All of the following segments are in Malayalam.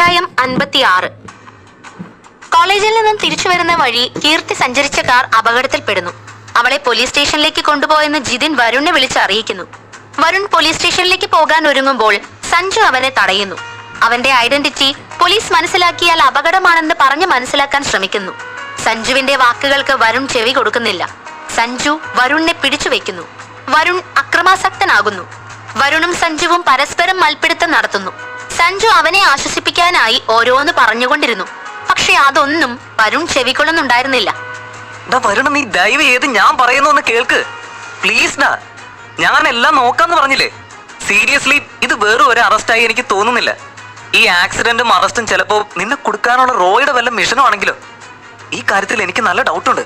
അധ്യായം അൻപത്തിയാറ്. കോളേജിൽ നിന്നും തിരിച്ചു വരുന്ന വഴി കീർത്തി സഞ്ചരിച്ച കാർ അപകടത്തിൽപ്പെടുന്നു. അവളെ പോലീസ് സ്റ്റേഷനിലേക്ക് കൊണ്ടുപോയെന്ന് ജിതിൻ വരുണിനെ വിളിച്ച് അറിയിക്കുന്നു വരുൺ പോലീസ് സ്റ്റേഷനിലേക്ക് പോകാൻ ഒരുങ്ങുമ്പോൾ സഞ്ജു അവനെ തടയുന്നു. അവന്റെ ഐഡന്റിറ്റി പോലീസ് മനസ്സിലാക്കിയാൽ അപകടമാണെന്ന് പറഞ്ഞ് മനസ്സിലാക്കാൻ ശ്രമിക്കുന്നു. സഞ്ജുവിന്റെ വാക്കുകൾക്ക് വരുൺ ചെവി കൊടുക്കുന്നില്ല. സഞ്ജു വരുണിനെ പിടിച്ചു വെക്കുന്നു. വരുൺ അക്രമാസക്തനാകുന്നു. വരുണും സഞ്ജുവും പരസ്പരം മൽപ്പിടുത്തം നടത്തുന്നു. സഞ്ജു അവനെ ആശ്വസിപ്പിക്കാനായി ഓരോന്ന് പറഞ്ഞുകൊണ്ടിരുന്നു. പക്ഷെ അതൊന്നും വരുൺ ചെവിക്കൊള്ളുന്നുണ്ടായിരുന്നില്ല. വരുണ നീ ദയവ് ചെയ്ത് ഞാൻ പറയുന്നു ഒന്ന് കേൾക്ക്. പ്ലീസ് ഡാ ഞാൻ എല്ലാം നോക്കാന്ന് പറഞ്ഞില്ലേ? സീരിയസ്ലി ഇത് വേറെ ഒരു അറസ്റ്റായി എനിക്ക് തോന്നുന്നില്ല. ഈ ആക്സിഡന്റും അറസ്റ്റും ചിലപ്പോ നിന്നെ കൊടുക്കാനുള്ള റോയുടെ വല്ല മിഷനും ആണെങ്കിലോ? ഈ കാര്യത്തിൽ എനിക്ക് നല്ല ഡൗട്ടുണ്ട്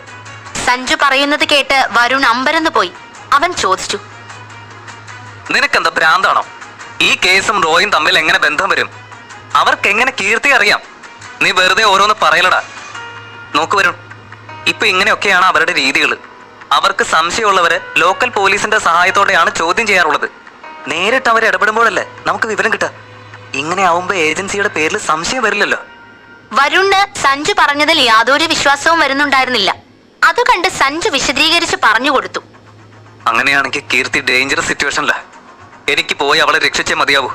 സഞ്ജു പറയുന്നത് കേട്ട് വരുൺ അമ്പരന്ന് പോയി അവൻ ചോദിച്ചു. നിനക്കെന്താ ഭ്രാന്താണോ? ഈ കേസും റോയും തമ്മിൽ എങ്ങനെ ബന്ധം വരും? അവർക്ക് എങ്ങനെ കീർത്തി അറിയാം? നീ വെറുതെ ഓരോന്ന് പറയലടാ. നോക്ക് വരും ഇപ്പൊ ഇങ്ങനെയൊക്കെയാണ് അവരുടെ രീതികൾ. അവർക്ക് സംശയമുള്ളവര് ലോക്കൽ പോലീസിന്റെ സഹായത്തോടെയാണ് ചോദ്യം ചെയ്യാറുള്ളത്. നേരിട്ട് അവർ ഇടപെടുമ്പോഴല്ലേ നമുക്ക് വിവരം കിട്ടുക. ഇങ്ങനെ ആവുമ്പോ ഏജൻസിയുടെ പേരിൽ സംശയം വരില്ലല്ലോ. വരുണ് സഞ്ജു പറഞ്ഞതിൽ യാതൊരു വിശ്വാസവും വരുന്നുണ്ടായിരുന്നില്ല. അത് കണ്ട് സഞ്ജു വിശദീകരിച്ച് പറഞ്ഞു കൊടുത്തു. അങ്ങനെയാണെങ്കിൽ കീർത്തി ഡേഞ്ചറസ് സിറ്റുവേഷനില്ല എനിക്ക് പോയി അവളെ രക്ഷിച്ചേ മതിയാവൂ.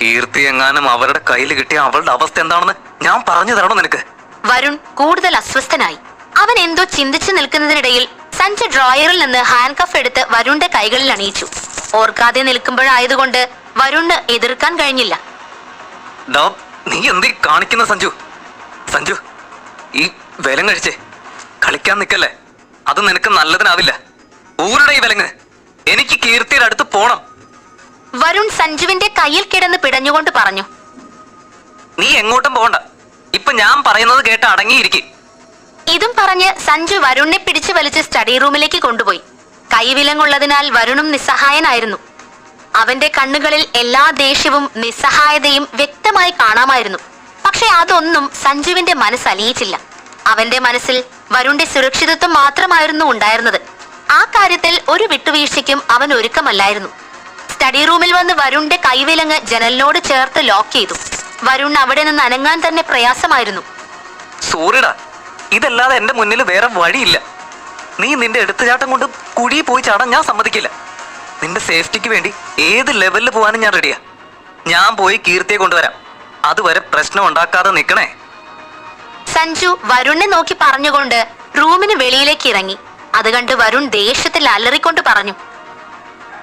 കീർത്തി എങ്ങാനും അവരുടെ കയ്യിൽ കിട്ടിയ അവളുടെ അവസ്ഥ എന്താണെന്ന് ഞാൻ പറഞ്ഞു തരണോ നിനക്ക്? വരുൺ കൂടുതൽ അസ്വസ്ഥനായി. അവൻ എന്തോ ചിന്തിച്ചു നിൽക്കുന്നതിനിടയിൽ സഞ്ജു ഡ്രോയറിൽ നിന്ന് ഹാൻഡ് കഫ് എടുത്ത് വരുണിന്റെ കൈകളിൽ അണിയിച്ചു. ഓർക്കാതെ നിൽക്കുമ്പോഴായതുകൊണ്ട് വരുണിന് എതിർക്കാൻ കഴിഞ്ഞില്ല. നീ എന്തീ കാണിക്കുന്ന സഞ്ജു സഞ്ജു ഈ വിലങ് കഴിച്ചേ. കളിക്കാൻ നിൽക്കല്ലേ? അത് നിനക്ക് നല്ലതിനാവില്ല. ഊരുടെ ഈ വിലങ്ങ്. എനിക്ക് കീർത്തിയുടെ അടുത്ത് പോണം. വരുൺ സഞ്ജുവിന്റെ കയ്യിൽ കിടന്ന് പിടഞ്ഞുകൊണ്ട് പറഞ്ഞു. നീ എങ്ങോട്ടും പോകണ്ട ഇപ്പൊ ഞാൻ പറയുന്നത് കേട്ട് അടങ്ങിയിരിക്കും. ഇതും പറഞ്ഞ് സഞ്ജു വരുണിനെ പിടിച്ചു വലിച്ച് സ്റ്റഡി റൂമിലേക്ക് കൊണ്ടുപോയി. കൈവിലങ്ങുള്ളതിനാൽ വരുണും നിസ്സഹായനായിരുന്നു. അവന്റെ കണ്ണുകളിൽ എല്ലാ ദേഷ്യവും നിസ്സഹായതയും വ്യക്തമായി കാണാമായിരുന്നു. പക്ഷെ അതൊന്നും സഞ്ജുവിന്റെ മനസ്സ് അലിയിച്ചില്ല. അവന്റെ മനസ്സിൽ വരുണിന്റെ സുരക്ഷിതത്വം മാത്രമായിരുന്നു ഉണ്ടായിരുന്നത്. ആ കാര്യത്തിൽ ഒരു വിട്ടുവീഴ്ചയ്ക്കും അവൻ ഒരുക്കമല്ലായിരുന്നു. സ്റ്റഡി റൂമിൽ വന്ന് വരുണിന്റെ കൈവിലങ്ങ് ജനലിനോട് ചേർത്ത് ലോക്ക് ചെയ്തു. വരുൺ അവിടെ നിന്ന് അനങ്ങാൻ തന്നെ പ്രയാസമായിരുന്നു. സൂര്യടാ ഇതല്ലാതെ എന്റെ മുന്നിൽ വേറെ വഴിയില്ല. നീ നിന്റെ എടുത്തുചാട്ടം കൊണ്ട് കുഴി പോയി ചാടാൻ ഞാൻ സമ്മതിക്കില്ല. നിന്റെ സേഫ്റ്റിക്ക് വേണ്ടി ഏത് ലെവലിൽ പോകാനും ഞാൻ റെഡിയാ ഞാൻ പോയി കീർത്തിയെ കൊണ്ടുവരാം. അതുവരെ പ്രശ്നം ഉണ്ടാക്കാതെ നിൽക്കണേ സഞ്ജു വരുണിനെ നോക്കി പറഞ്ഞുകൊണ്ട് റൂമിന് വെളിയിലേക്ക് ഇറങ്ങി. അത് കണ്ട് വരുൺ ദേഷ്യത്തിൽ അലറിക്കൊണ്ട് പറഞ്ഞു.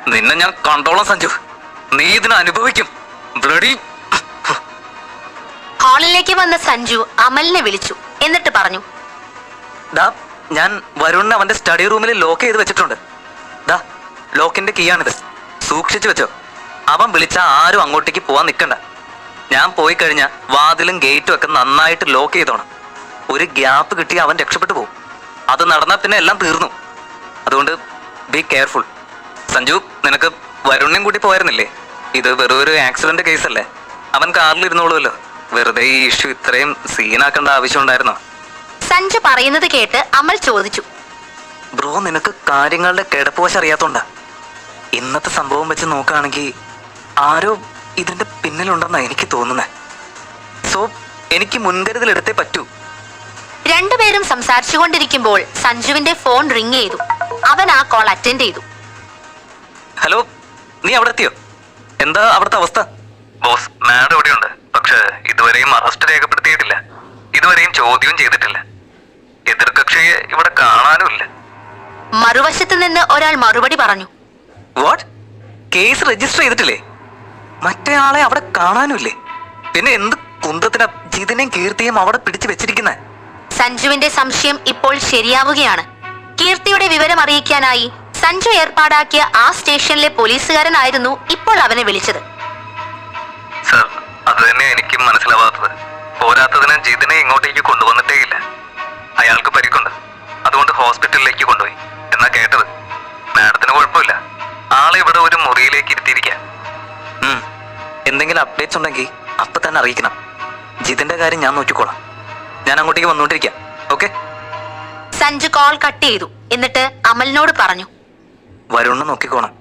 നിന്നെ ഞാൻ കണ്ടോളാം സഞ്ജു. നീ ഇതിനെ അനുഭവിക്കും. ബ്ലഡി. ഹാളിലേക്ക് വന്ന സഞ്ജു അമലിനെ വിളിച്ചു. എന്നിട്ട് പറഞ്ഞു. ദാ ഞാൻ വരുണിനെ അവന്റെ സ്റ്റഡി റൂമിൽ ലോക്ക് ചെയ്ത് വെച്ചിട്ടുണ്ട്. ദാ ലോക്കിന്റെ കീയാണിത് സൂക്ഷിച്ചു വെച്ചോ. അവൻ വിളിച്ച ആരും അങ്ങോട്ടേക്ക് പോവാൻ നിൽക്കണ്ട ഞാൻ പോയി കഴിഞ്ഞ വാതിലും ഗേറ്റും ഒക്കെ നന്നായിട്ട് ലോക്ക് ചെയ്തോണം. ഒരു ഗ്യാപ്പ് കിട്ടി അവൻ രക്ഷപ്പെട്ടു പോകും. അത് നടന്നാൽ പിന്നെ എല്ലാം തീർന്നു. അതുകൊണ്ട് ബി കെയർഫുൾ സഞ്ജു നിനക്ക് വരുണിനെയും കൂടി പോയിരുന്നില്ലേ ഇത് വെറും ഒരു ആക്സിഡന്റ് കേസല്ലേ അവൻ കാറിൽ ഇരുന്നോളുമല്ലോ. വെറുതെ ഈ ഇഷ്യൂ ഇത്രയും സീനാക്കേണ്ട ആവശ്യം ഉണ്ടായിരുന്നോ? സഞ്ജു പറയുന്നത് കേട്ട് അമൽ ചോദിച്ചു. ബ്രോ നിനക്ക് കാര്യങ്ങളുടെ കിടപ്പുവശ അറിയാത്തോണ്ടാ. ഇന്നത്തെ സംഭവം വെച്ച് നോക്കുകയാണെങ്കിൽ ആരോ ഇതിന്റെ പിന്നിലുണ്ടെന്നാ എനിക്ക് തോന്നുന്നത് സോ എനിക്ക് മുൻകരുതൽ എടുത്തേ പറ്റൂ. രണ്ടുപേരും സംസാരിച്ചുകൊണ്ടിരിക്കുമ്പോൾ സഞ്ജുവിന്റെ ഫോൺ റിങ് ചെയ്തു. അവൻ ആ കോൾ അറ്റൻഡ് ചെയ്തു. ഹലോ നീ അവിടെ എത്തിയോ? എന്താ അവിടുത്തെ അവസ്ഥ? ബോസ് മാഡം ഇവിടെയുണ്ട്. പക്ഷെ ഇതുവരെയും അറസ്റ്റ് രേഖപ്പെടുത്തിയിട്ടില്ല. ഇതുവരെയും ചോദ്യവും ചെയ്തിട്ടില്ല. എതിർകക്ഷിയെ ഇവിടെ കാണാനുമില്ല മറുവശത്ത് നിന്ന് ഒരാൾ മറുപടി പറഞ്ഞു. വാട്ട് കേസ് രജിസ്റ്റർ ചെയ്തിട്ടില്ലേ? മറ്റേ ആളെ അവിടെ കാണാനുമില്ലേ പിന്നെ എന്ത് കുന്തത്തിനാ ജിതിനെയും കീർത്തിയും അവിടെ പിടിച്ചു വെച്ചിരിക്കുന്നത് സഞ്ജുവിന്റെ സംശയം ഇപ്പോൾ ശരിയാവുകയാണ്. കീർത്തിയുടെ വിവരം അറിയിക്കാനായി സഞ്ജു ഏർപ്പാടാക്കിയ ആ സ്റ്റേഷനിലെ പോലീസുകാരനായിരുന്നു ഇപ്പോൾ അവനെ വിളിച്ചത്. സർ അത് തന്നെ എനിക്കും മനസ്സിലാവാത്തത്. പോരാത്തതിന് ജിതിനെ ഇങ്ങോട്ടേക്ക് കൊണ്ടുവന്നിട്ടേ ഇല്ല. അയാൾക്ക് പരിക്കുണ്ട്. അതുകൊണ്ട് ഹോസ്പിറ്റലിലേക്ക് കൊണ്ടുപോയി. എന്നാ കേട്ടത്? മാഡത്തിന് കുഴപ്പമില്ല. ആളെ ഇവിടെ ഒരു മുറിയിലേക്ക് ഇരുത്തിയിരിക്കാം. എന്തെങ്കിലും അപ്ഡേറ്റ്സ് ഉണ്ടെങ്കിൽ അപ്പൊ തന്നെ അറിയിക്കണം. ജിതിന്റെ കാര്യം ഞാൻ നോക്കിക്കോളാം. ഞാൻ അങ്ങോട്ടേക്ക് വന്നോണ്ടിരിക്കാം. ഓക്കെ സഞ്ജു കോൾ കട്ട് ചെയ്തു. എന്നിട്ട് അമലിനോട് പറഞ്ഞു. വരുണ്ണ നോക്കിക്കോണം.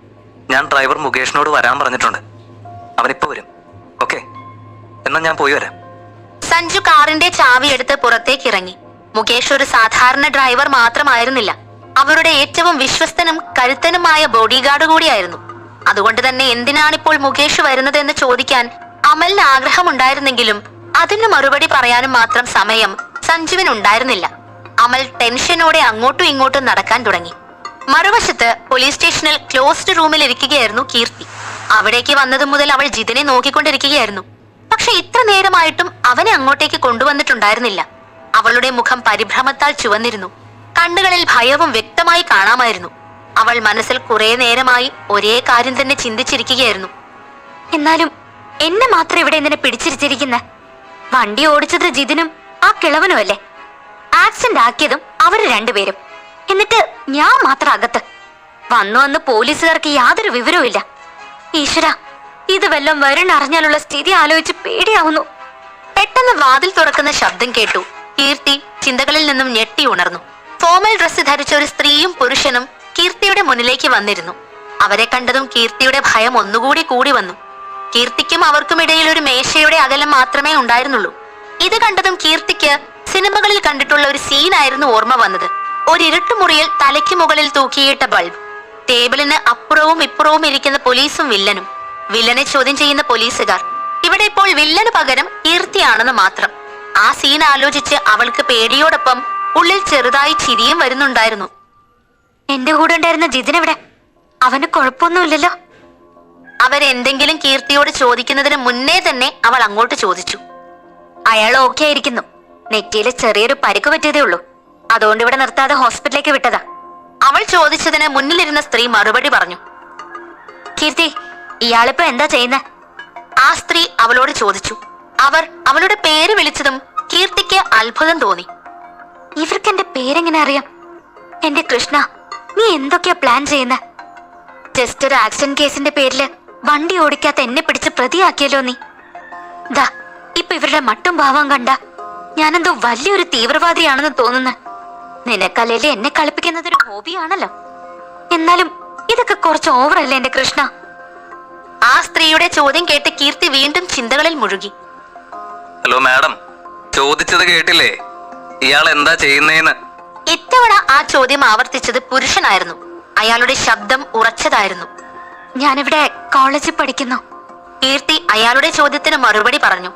ഞാൻ ഡ്രൈവർ മുകേഷിനോട് വരാൻ പറഞ്ഞിട്ടുണ്ട്. അവനിപ്പോ വരും. ഓക്കെ? എന്നാ ഞാൻ പോയി വരാം. സഞ്ജു കാറിന്റെ ചാവി എടുത്ത് പുറത്തേക്ക് ഇറങ്ങി. മുകേഷ് ഒരു സാധാരണ ഡ്രൈവർ മാത്രമായിരുന്നില്ല. അവരുടെ ഏറ്റവും വിശ്വസ്തനും കരുത്തനുമായ ബോഡിഗാർഡ് കൂടിയായിരുന്നു. അതുകൊണ്ട് തന്നെ എന്തിനാണിപ്പോൾ മുകേഷ് വരുന്നത് എന്ന് ചോദിക്കാൻ അമലിന് ആഗ്രഹമുണ്ടായിരുന്നെങ്കിലും അതിന് മറുപടി പറയാനും മാത്രം സമയം സഞ്ജുവിനുണ്ടായിരുന്നില്ല. അമൽ ടെൻഷനോടെ അങ്ങോട്ടും ഇങ്ങോട്ടും നടക്കാൻ തുടങ്ങി. മറുവശത്ത് പോലീസ് സ്റ്റേഷനിൽ ക്ലോസ്ഡ് റൂമിൽ ഇരിക്കുകയായിരുന്നു കീർത്തി. അവിടേക്ക് വന്നതു മുതൽ അവൾ ജിതിനെ നോക്കിക്കൊണ്ടിരിക്കുകയായിരുന്നു. പക്ഷെ ഇത്ര നേരമായിട്ടും അവനെ അങ്ങോട്ടേക്ക് കൊണ്ടുവന്നിട്ടുണ്ടായിരുന്നില്ല. അവളുടെ മുഖം പരിഭ്രമത്താൽ ചുവന്നിരുന്നു. കണ്ണുകളിൽ ഭയവും വ്യക്തമായി കാണാമായിരുന്നു. അവൾ മനസ്സിൽ കുറെ നേരമായി ഒരേ കാര്യം തന്നെ ചിന്തിച്ചിരിക്കുകയായിരുന്നു. എന്നാലും എന്നെ മാത്രം ഇവിടെ ഇങ്ങനെ പിടിച്ചിരിച്ചിരിക്കുന്ന? വണ്ടി ഓടിച്ചത് ജിതിനും ആ കിളവനും അല്ലേ ആക്സിഡന്റ് ആക്കിയതും അവർ രണ്ടുപേരും. എന്നിട്ട് ഞാൻ മാത്രം അകത്ത്. വന്നു വന്ന് പോലീസുകാർക്ക് യാതൊരു വിവരവും ഇല്ല. ഈശ്വര ഇത് വല്ലതും വരണറിഞ്ഞാലുള്ള സ്ഥിതി ആലോചിച്ച് പേടിയാവുന്നു. പെട്ടെന്ന് വാതിൽ തുറക്കുന്ന ശബ്ദം കേട്ടു. കീർത്തി ചിന്തകളിൽ നിന്നും ഞെട്ടി ഉണർന്നു. ഫോമൽ ഡ്രസ്സ് ധരിച്ച ഒരു സ്ത്രീയും പുരുഷനും കീർത്തിയുടെ മുന്നിലേക്ക് വന്നിരുന്നു. അവരെ കണ്ടതും കീർത്തിയുടെ ഭയം ഒന്നുകൂടി കൂടി വന്നു. കീർത്തിക്കും അവർക്കും ഇടയിൽ ഒരു മേശയുടെ അകലം മാത്രമേ ഉണ്ടായിരുന്നുള്ളൂ. ഇത് കണ്ടതും കീർത്തിക്ക് സിനിമകളിൽ കണ്ടിട്ടുള്ള ഒരു സീനായിരുന്നു ഓർമ്മ വന്നത്. ഒരു ഇരുട്ടുമുറിയിൽ തലയ്ക്ക് മുകളിൽ തൂക്കിയിട്ട ബൾബ്. ടേബിളിന് അപ്പുറവും ഇപ്പുറവും ഇരിക്കുന്ന പോലീസും വില്ലനും. വില്ലനെ ചോദ്യം ചെയ്യുന്ന പോലീസുകാർ. ഇവിടെ ഇപ്പോൾ വില്ലന് പകരം കീർത്തിയാണെന്ന് മാത്രം. ആ സീൻ ആലോചിച്ച് അവൾക്ക് പേടിയോടൊപ്പം ഉള്ളിൽ ചെറുതായി ചിരിയും വരുന്നുണ്ടായിരുന്നു. എന്റെ കൂടെ ഉണ്ടായിരുന്ന ജിതിനെവിടെ അവന് കുഴപ്പമൊന്നുമില്ലല്ലോ. അവരെന്തെങ്കിലും കീർത്തിയോട് ചോദിക്കുന്നതിന് മുന്നേ തന്നെ അവൾ അങ്ങോട്ട് ചോദിച്ചു. അയാൾ ഓക്കെ ആയിരിക്കുന്നു. നെറ്റിയിലെ ചെറിയൊരു പരിക്ക് പറ്റിയതേ ഉള്ളൂ. അതുകൊണ്ട് ഇവിടെ നിർത്താതെ ഹോസ്പിറ്റലിലേക്ക് വിട്ടതാ. അവൾ ചോദിച്ചതിന് മുന്നിലിരുന്ന സ്ത്രീ മറുപടി പറഞ്ഞു. കീർത്തി ഇയാളിപ്പോ എന്താ ചെയ്യുന്ന? ആ സ്ത്രീ അവളോട് ചോദിച്ചു. അവർ അവളുടെ പേര് വിളിച്ചതും കീർത്തിക്ക് അത്ഭുതം തോന്നി. ഇവർക്ക് എന്റെ പേരെങ്ങനെ അറിയാം? എന്റെ കൃഷ്ണ നീ എന്തൊക്കെയാ പ്ലാൻ ചെയ്യുന്ന? ജസ്റ്റ് ഒരു ആക്സിഡന്റ് കേസിന്റെ പേരിൽ വണ്ടി ഓടിക്കാത്ത എന്നെ പിടിച്ച് പ്രതിയാക്കിയല്ലോ നീ. ദാ ഇപ്പൊ ഇവരുടെ മട്ടും ഭാവം കണ്ട ഞാനെന്തോ വലിയൊരു തീവ്രവാദിയാണെന്ന് തോന്നുന്നു. നിനക്കല്ലേലും എന്നെ കളിപ്പിക്കുന്നത് ഒരു ഹോബിയാണല്ലോ. എന്നാലും ഇതൊക്കെ കുറച്ച് ഓവറല്ലേ എന്റെ കൃഷ്ണ? ആ സ്ത്രീയുടെ ചോദ്യം കേട്ട് കീർത്തി വീണ്ടും ചിന്തകളിൽ മുഴുകി. ഹലോ മാഡം ചോദിച്ചത് കേട്ടില്ലേ? ഇയാൾ എന്താ ചെയ്യുന്നേന്ന്? ഇത്തവണ ആ ചോദ്യം ആവർത്തിച്ചത് പുരുഷനായിരുന്നു. അയാളുടെ ശബ്ദം ഉറച്ചതായിരുന്നു. ഞാനിവിടെ കോളേജിൽ പഠിക്കുന്നു. കീർത്തി അയാളുടെ ചോദ്യത്തിന് മറുപടി പറഞ്ഞു.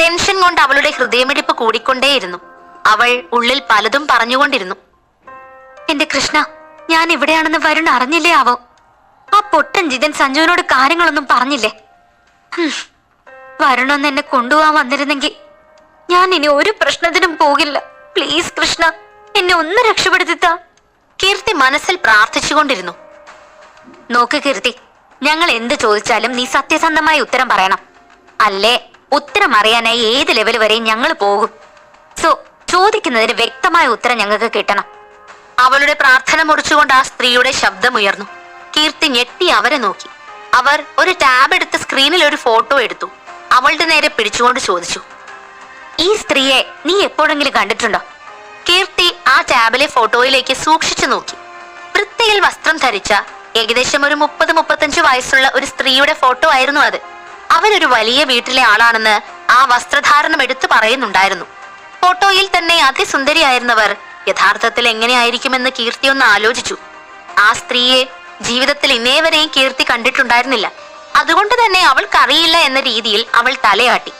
ടെൻഷൻ കൊണ്ട് അവളുടെ ഹൃദയമിടിപ്പ് കൂടിക്കൊണ്ടേയിരുന്നു. അവൾ ഉള്ളിൽ പലതും പറഞ്ഞുകൊണ്ടിരുന്നു. എന്റെ കൃഷ്ണ ഞാൻ ഇവിടെയാണെന്ന് വരുൺ അറിഞ്ഞില്ലേ ആവോ? ആ പൊട്ടൻ ജിതൻ സഞ്ജുവിനോട് കാര്യങ്ങളൊന്നും പറഞ്ഞില്ലേ? വരുണൊന്ന് എന്നെ കൊണ്ടുപോകാൻ വന്നിരുന്നെങ്കിൽ ഞാൻ ഇനി ഒരു പ്രശ്നത്തിനും പോകില്ല. പ്ലീസ് കൃഷ്ണ എന്നെ ഒന്ന് രക്ഷപ്പെടുത്തിത്താ. കീർത്തി മനസ്സിൽ പ്രാർത്ഥിച്ചുകൊണ്ടിരുന്നു. നോക്ക് കീർത്തി ഞങ്ങൾ എന്ത് ചോദിച്ചാലും നീ സത്യസന്ധമായി ഉത്തരം പറയണം. അല്ലേ? ഉത്തരം അറിയാനായി ഏത് ലെവൽ വരെയും ഞങ്ങൾ പോകും. സോ ചോദിക്കുന്നതിന് വ്യക്തമായ ഉത്തരം ഞങ്ങൾക്ക് കിട്ടണം. അവളുടെ പ്രാർത്ഥന മുറിച്ചുകൊണ്ട് ആ സ്ത്രീയുടെ ശബ്ദമുയർന്നു. കീർത്തി ഞെട്ടി അവരെ നോക്കി. അവർ ഒരു ടാബ് എടുത്ത് സ്ക്രീനിൽ ഒരു ഫോട്ടോ എടുത്തു. അവളുടെ നേരെ പിടിച്ചുകൊണ്ട് ചോദിച്ചു ഈ സ്ത്രീയെ നീ എപ്പോഴെങ്കിലും കണ്ടിട്ടുണ്ടോ? കീർത്തി ആ ടാബിലെ ഫോട്ടോയിലേക്ക് സൂക്ഷിച്ചു നോക്കി. വൃത്തിയിൽ വസ്ത്രം ധരിച്ച ഏകദേശം ഒരു മുപ്പത് മുപ്പത്തഞ്ച് വയസ്സുള്ള ഒരു സ്ത്രീയുടെ ഫോട്ടോ ആയിരുന്നു അത്. അവരൊരു വലിയ വീട്ടിലെ ആളാണെന്ന് ആ വസ്ത്രധാരണം എടുത്തു പറയുന്നുണ്ടായിരുന്നു. ഫോട്ടോയിൽ തന്നെ അതിസുന്ദരിയായിരുന്നവർ. യഥാർത്ഥത്തിൽ എങ്ങനെയായിരിക്കുമെന്ന് കീർത്തി ഒന്ന് ആലോചിച്ചു. ആ സ്ത്രീയെ ജീവിതത്തിൽ ഇന്നേവരെയും കീർത്തി കണ്ടിട്ടുണ്ടായിരുന്നില്ല. അതുകൊണ്ട് തന്നെ അവൾക്കറിയില്ല എന്ന രീതിയിൽ അവൾ തലയാട്ടി.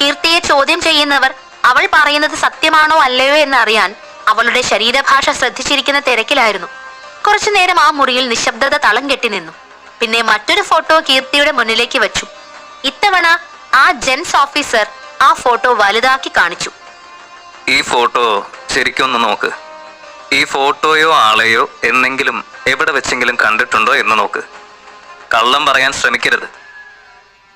കീർത്തിയെ ചോദ്യം ചെയ്യുന്നവർ അവൾ പറയുന്നത് സത്യമാണോ അല്ലയോ എന്നറിയാൻ അവളുടെ ശരീരഭാഷ ശ്രദ്ധിച്ചിരിക്കുന്ന തിരക്കിലായിരുന്നു. കുറച്ചുനേരം ആ മുറിയിൽ നിശബ്ദത തളം കെട്ടി നിന്നു. പിന്നെ മറ്റൊരു ഫോട്ടോ കീർത്തിയുടെ മുന്നിലേക്ക് വെച്ചു. ഇത്തവണ ആ ജെൻസ് ഓഫീസർ ആ ഫോട്ടോ വലുതാക്കി കാണിച്ചു. ഈ ഫോട്ടോ ശരിക്കും ഒന്ന് നോക്ക്. ഈ ഫോട്ടോയോ ആളെയോ എന്നെങ്കിലും എവിടെ വെച്ചെങ്കിലും കണ്ടിട്ടുണ്ടോ എന്ന് നോക്ക്. കള്ളം പറയാൻ ശ്രമിക്കരുത്.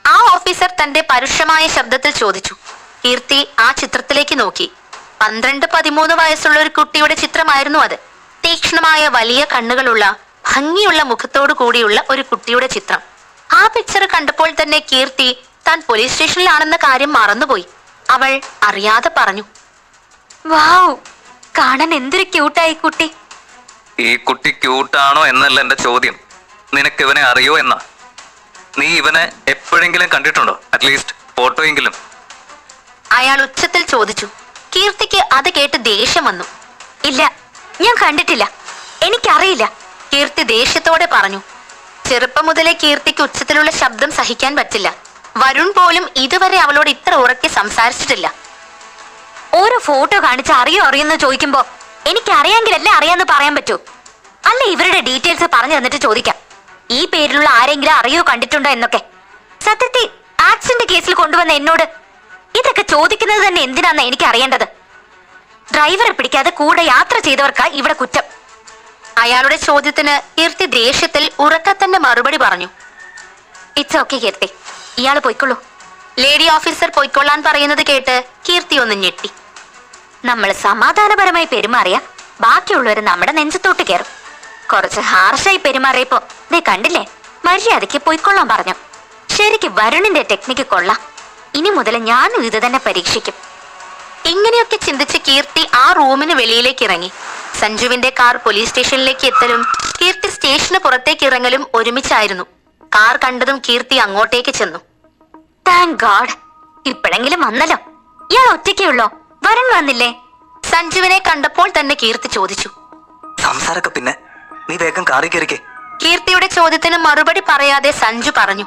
ആ ഓഫീസർ തന്റെ പരുഷമായ ശബ്ദത്തിൽ ചോദിച്ചു. കീർത്തി ആ ചിത്രത്തിലേക്ക് നോക്കി. പന്ത്രണ്ട് പതിമൂന്ന് വയസ്സുള്ള ഒരു കുട്ടിയുടെ ചിത്രമായിരുന്നു അത്. തീക്ഷ്ണമായ വലിയ കണ്ണുകളുള്ള ഭംഗിയുള്ള മുഖത്തോടു കൂടിയുള്ള ഒരു കുട്ടിയുടെ ചിത്രം. ആ പിക്ചർ കണ്ടപ്പോൾ തന്നെ കീർത്തി താൻ പോലീസ് സ്റ്റേഷനിലാണെന്ന കാര്യം മറന്നുപോയി. അവൾ അറിയാതെ പറഞ്ഞു. വാവ് കാണാൻ എന്തൊരു ക്യൂട്ടായി കുട്ടി. ഈ കുട്ടി ക്യൂട്ടാണോ എന്നല്ല എന്റെ ചോദ്യം. നിനക്ക് ഇവനെ അറിയോ എന്നാ? നീ ഇവനെ എപ്പോഴെങ്കിലും കണ്ടിട്ടുണ്ടോ? അറ്റ്ലീസ്റ്റ് ഫോട്ടോയെങ്കിലും. അയാൾ ഉച്ചത്തിൽ ചോദിച്ചു കീർത്തിക്ക് അത് കേട്ട് ദേഷ്യം വന്നു. ഇല്ല ഞാൻ കണ്ടിട്ടില്ല. എനിക്കറിയില്ല കീർത്തി ദേഷ്യത്തോടെ പറഞ്ഞു. ചെറുപ്പം മുതലേ കീർത്തിക്ക് ഉച്ചത്തിലുള്ള ശബ്ദം സഹിക്കാൻ പറ്റില്ല. വരുൺ പോലും ഇതുവരെ അവളോട് ഇത്ര ഉറക്കെ സംസാരിച്ചിട്ടില്ല. ഓരോ ഫോട്ടോ കാണിച്ച് അറിയോ അറിയുന്ന ചോദിക്കുമ്പോ എനിക്ക് അറിയാമെങ്കിലല്ലേ അറിയാന്ന് പറയാൻ പറ്റൂ. അല്ല ഇവരുടെ ഡീറ്റെയിൽസ് പറഞ്ഞു തന്നിട്ട് ചോദിക്കാം. ഈ പേരിലുള്ള ആരെങ്കിലും അറിയോ കണ്ടിട്ടുണ്ടോ എന്നൊക്കെ. സത്യത്തിൽ ആക്സിഡന്റ് കേസിൽ കൊണ്ടുവന്ന എന്നോട് ഇതൊക്കെ ചോദിക്കുന്നത് തന്നെ എന്തിനാന്ന് എനിക്ക് അറിയേണ്ടത് ഡ്രൈവറെ പിടിക്കാതെ കൂടെ യാത്ര ചെയ്തവർക്കാ ഇവിടെ കുറ്റം. അയാളുടെ ചോദ്യത്തിന് കീർത്തി ദേഷ്യത്തിൽ ഉറക്കെ തന്നെ മറുപടി പറഞ്ഞു. It's okay Keerthi. ഇയാൾ പോയിക്കൊള്ളൂ. ലേഡി ഓഫീസർ പോയിക്കൊള്ളാൻ പറയുന്നത് കേട്ട് കീർത്തി ഒന്ന് ഞെട്ടി. നമ്മൾ സമാധാനപരമായി പെരുമാറിയ ബാക്കിയുള്ളവർ നമ്മുടെ നെഞ്ചത്തോട്ട് കയറും കുറച്ച് ഹാർഷായി പെരുമാറിയപ്പോ ദേ കണ്ടില്ലേ? മര്യാദയ്ക്ക് പോയിക്കൊള്ളാൻ പറഞ്ഞു. ശരിക്ക് വരുണിന്റെ ടെക്നിക്ക് കൊള്ളാം. ഇനി മുതൽ ഞാനും ഇത് തന്നെ പരീക്ഷിക്കും. ഇങ്ങനെയൊക്കെ ചിന്തിച്ച് കീർത്തി ആ റൂമിന് വെളിയിലേക്ക് ഇറങ്ങി. സഞ്ജുവിന്റെ കാർ പോലീസ് സ്റ്റേഷനിലേക്ക് എത്തലും കീർത്തി സ്റ്റേഷന് പുറത്തേക്ക് ഇറങ്ങലും ഒരുമിച്ചായിരുന്നു. കാർ കണ്ടതും കീർത്തി അങ്ങോട്ടേക്ക് ചെന്നു. താങ്ക് ഗാഡ് ഇപ്പോഴെങ്കിലും വന്നല്ലോ. ഇയാൾ ഒറ്റയ്ക്കേ വരുൺ വന്നില്ലേ? സഞ്ജുവിനെ കണ്ടപ്പോൾ തന്നെ കീർത്തി ചോദിച്ചു. സംസാരൊക്കെ പിന്നെ. നീ വേഗം കാറി കയറിക്കേ. കീർത്തിയുടെ ചോദ്യത്തിന് മറുപടി പറയാതെ സഞ്ജു പറഞ്ഞു.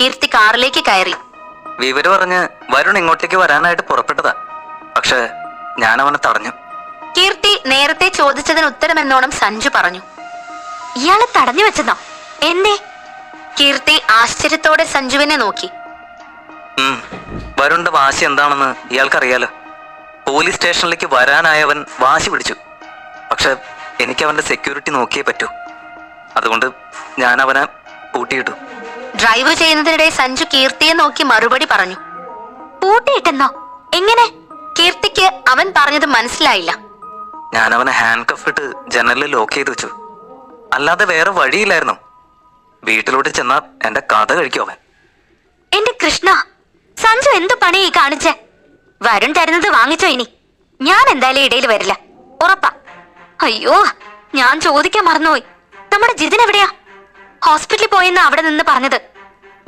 കീർത്തി കാറിലേക്ക് കയറി. വിവരം പറഞ്ഞ് വരുൺ ഇങ്ങോട്ടേക്ക് വരാനായിട്ട് പുറപ്പെട്ടതാ. പക്ഷേ ഞാൻ അവനെ തടഞ്ഞു. കീർത്തി നേരത്തെ ചോദിച്ചതിന് ഉത്തരമെന്നോണം സഞ്ജു പറഞ്ഞു. ഇയാളെ തടഞ്ഞു വെച്ചതാ. എന്തേ? കീർത്തി ആശ്ചര്യത്തോടെ സഞ്ജുവിനെ നോക്കി. വരുണിന്റെ വാശി എന്താണെന്ന് ഇയാൾക്കറിയാലോ. പോലീസ് സ്റ്റേഷനിലേക്ക് വരാനായവൻ വാശി പിടിച്ചു. പക്ഷെ എനിക്ക് അവന്റെ സെക്യൂരിറ്റി നോക്കിയേ പറ്റൂ. അതുകൊണ്ട് ഞാൻ അവനെ പൂട്ടിയിട്ടു. ഡ്രൈവ് ചെയ്യുന്നതിനിടെ സഞ്ജു കീർത്തിയെ നോക്കി മറുപടി പറഞ്ഞു. പൂട്ടിയിട്ടെന്നോ? എങ്ങനെ? കീർത്തിക്ക് അവൻ പറഞ്ഞത് മനസ്സിലായില്ല. ഞാൻ അവനെ ഹാൻഡ് കഫ് ഇട്ട് ജനലിൽ ലോക്ക് ചെയ്ത് വെച്ചു. അല്ലാതെ വേറെ വഴിയില്ലായിരുന്നു. വീട്ടിലോട്ട് ചെന്നാൽ എന്റെ കഥ കഴിക്കും അവൻ. എന്റെ കൃഷ്ണ സഞ്ജു എന്ത് പണി കാണിച്ചേ? വരുൺ തരുന്നത് വാങ്ങിച്ചോ ഇനി. ഞാൻ എന്തായാലും ഇടയിൽ വരില്ല. ഉറപ്പാ. അയ്യോ ഞാൻ ചോദിക്കാൻ മറന്നുപോയി. നമ്മുടെ ജിതിൻ എവിടെയാ? ഹോസ്പിറ്റലിൽ പോയെന്ന് അവിടെ നിന്ന് പറഞ്ഞത്.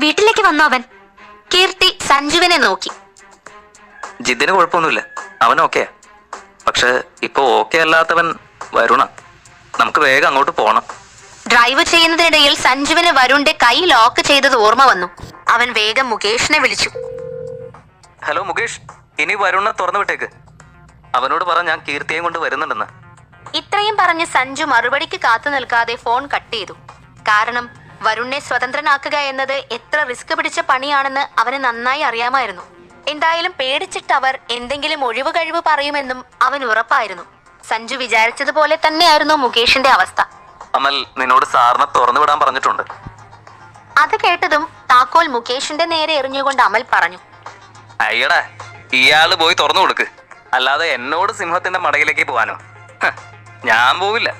വീട്ടിലേക്ക് വന്നോ അവൻ? കീർത്തി സഞ്ജുവിനെ നോക്കി. ജിതിന് കുഴപ്പമൊന്നുമില്ല. അവൻ ഓക്കെയാ. പക്ഷെ ഇപ്പൊ ഓക്കെ അല്ലാത്തവൻ വരുണ. നമുക്ക് വേഗം അങ്ങോട്ട് പോണം. ഡ്രൈവ് ചെയ്യുന്നതിനിടയിൽ സഞ്ജുവിന് വരുണിന്റെ കൈ ലോക്ക് ചെയ്തത് ഓർമ്മ വന്നു. അവൻ വേഗം മുകേഷിനെ വിളിച്ചു. ഹലോ മുകേഷ്. ഇനി വരുണ തുറന്നു വിട്ടേക്ക്. അവനോട് പറ ഞാൻ കീർത്തിയും കൊണ്ട് വരുന്നുണ്ടെന്ന്. ഇത്രയും പറഞ്ഞ് സഞ്ജു മറുപടിക്ക് കാത്തു നിൽക്കാതെ ഫോൺ കട്ട് ചെയ്തു. കാരണം വരുണിനെ സ്വതന്ത്രനാക്കുക എന്നത് എത്ര റിസ്ക് പിടിച്ച പണിയാണെന്ന് അവന് നന്നായി അറിയാമായിരുന്നു. എന്തായാലും പേടിച്ചിട്ട് അവർ എന്തെങ്കിലും ഒഴിവ് കഴിവ് പറയുമെന്നും അവൻ ഉറപ്പായിരുന്നു. സഞ്ജു വിചാരിച്ചതുപോലെ തന്നെയായിരുന്നു മുകേഷിന്റെ അവസ്ഥ. അമൽ നിന്നോട് സാറിനെ തുറന്നു വിടാൻ പറഞ്ഞിട്ടുണ്ട്. അത് കേട്ടതും താക്കോൽ മുകേഷിന്റെ നേരെ എറിഞ്ഞുകൊണ്ട് അമൽ പറഞ്ഞു. അയ്യടാ ഇയാൾ പോയി തുറന്നു കൊടുക്ക്. അല്ലാതെ എന്നോട് സിംഹത്തിന്റെ മടയിലേക്ക് പോവാനോ ഹ്, ഞാൻ പോവില്ല.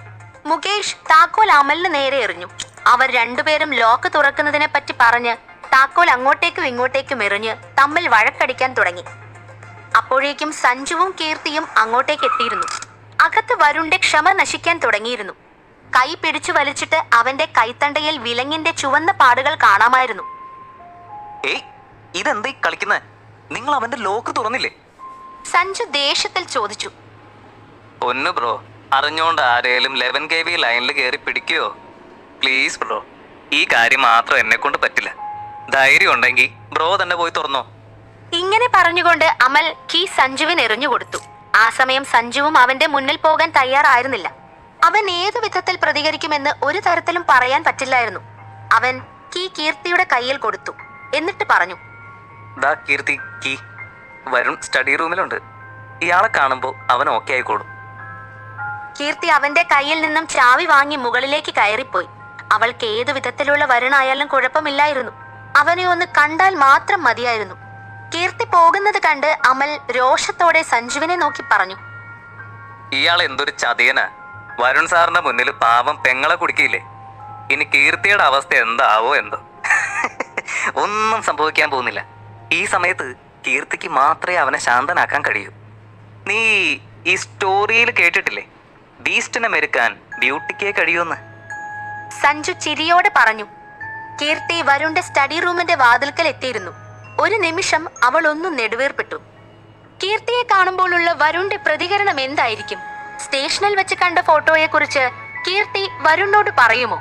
മുകേഷ് താക്കോൽ അമലിന് നേരെ എറിഞ്ഞു. അവർ രണ്ടുപേരും ലോക്ക് തുറക്കുന്നതിനെ പറ്റി പറഞ്ഞ് താക്കോൽ അങ്ങോട്ടേക്കും ഇങ്ങോട്ടേക്കും എറിഞ്ഞ് തമ്മിൽ വഴക്കടിക്കാൻ തുടങ്ങി. അപ്പോഴേക്കും സഞ്ജുവും കീർത്തിയും അങ്ങോട്ടേക്ക് എത്തിയിരുന്നു. അകത്ത് വരുണ്ടെ ക്ഷമ നശിക്കാൻ തുടങ്ങിയിരുന്നു. കൈ പിടിച്ചു വലിച്ചിട്ട് അവന്റെ കൈത്തണ്ടയിൽ വിലങ്ങിന്റെ ചുവന്ന പാടുകൾ കാണാമായിരുന്നു. ഏയ് ഇതെന്തേ നിങ്ങൾ അവന്റെ ലോക്ക് തുറന്നില്ലേ? സഞ്ജു ദേഷ്യത്തിൽ ചോദിച്ചു. ഒന്ന് ബ്രോ അറിഞ്ഞോണ്ട് ആരേലും ലെവൻ കെ വി ലൈനിൽ കയറി പിടിക്കുകയോ പ്ലീസ് ബ്രോ ഈ കാര്യം മാത്രം എന്നെ കൊണ്ട് പറ്റില്ല. ധൈര്യം ഉണ്ടെങ്കിൽ ബ്രോ തന്നെ പോയി തുറന്നോ. ഇങ്ങനെ പറഞ്ഞുകൊണ്ട് അമൽ കീ സഞ്ജുവിന് എറിഞ്ഞു കൊടുത്തു. ആ സമയം സഞ്ജുവും അവന്റെ മുന്നിൽ പോകാൻ തയ്യാറായിരുന്നില്ല. അവൻ ഏതു വിധത്തിൽ പ്രതികരിക്കുമെന്ന് ഒരു തരത്തിലും പറയാൻ പറ്റില്ലായിരുന്നു. അവൻ കീ കീർത്തിയുടെ കയ്യിൽ കൊടുത്തു. എന്നിട്ട് പറഞ്ഞു ദാ കീർത്തി കീ. വരുൺ സ്റ്റഡി റൂമിലുണ്ട് ഇയാളെ കാണുമ്പോൾ അവൻ ഓക്കെ ആയിക്കോളും. കീർത്തി അവന്റെ കയ്യിൽ നിന്നും ചാവി വാങ്ങി മുകളിലേക്ക് കയറിപ്പോയി. അവൾക്ക് ഏതു വിധത്തിലുള്ള വരുണായാലും കുഴപ്പമില്ലായിരുന്നു. അവനെ ഒന്ന് കണ്ടാൽ മാത്രം മതിയായിരുന്നു. കീർത്തി പോകുന്നത് കണ്ട് അമൽ രോഷത്തോടെ സഞ്ജുവിനെ നോക്കി പറഞ്ഞു. ഇയാൾ എന്തൊരു ചതിയനാ. വരുൺ സാറിന്റെ മുന്നിൽ പാവം പെങ്ങളെ കുടിക്കില്ലേ ഇനി കീർത്തിയുടെ അവസ്ഥ എന്താവോ എന്തോ. ഒന്നും സംഭവിക്കാൻ പോകുന്നില്ല. ഈ സമയത്ത് കീർത്തിക്ക് മാത്രമേ അവനെ ശാന്തനാക്കാൻ കഴിയൂ. നീ ഈ സ്റ്റോറിയിൽ കേട്ടിട്ടില്ലേ? ബീസ്റ്റിനെ മെരുക്കാൻ ബ്യൂട്ടിക്കേ കഴിയൂന്ന്. സഞ്ജു ചിരിയോടെ പറഞ്ഞു. കീർത്തി വരുണിന്റെ സ്റ്റഡി റൂമിന്റെ വാതിൽക്കൽ എത്തിയിരുന്നു. ഒരു നിമിഷം അവൾ ഒന്നും നെടുവേർപ്പെട്ടു. കീർത്തിയെ കാണുമ്പോഴുള്ള വരുണിന്റെ പ്രതികരണം എന്തായിരിക്കും? സ്റ്റേഷനിൽ വെച്ച് കണ്ട ഫോട്ടോയെ കുറിച്ച് കീർത്തി വരുണിനോട് പറയുമോ?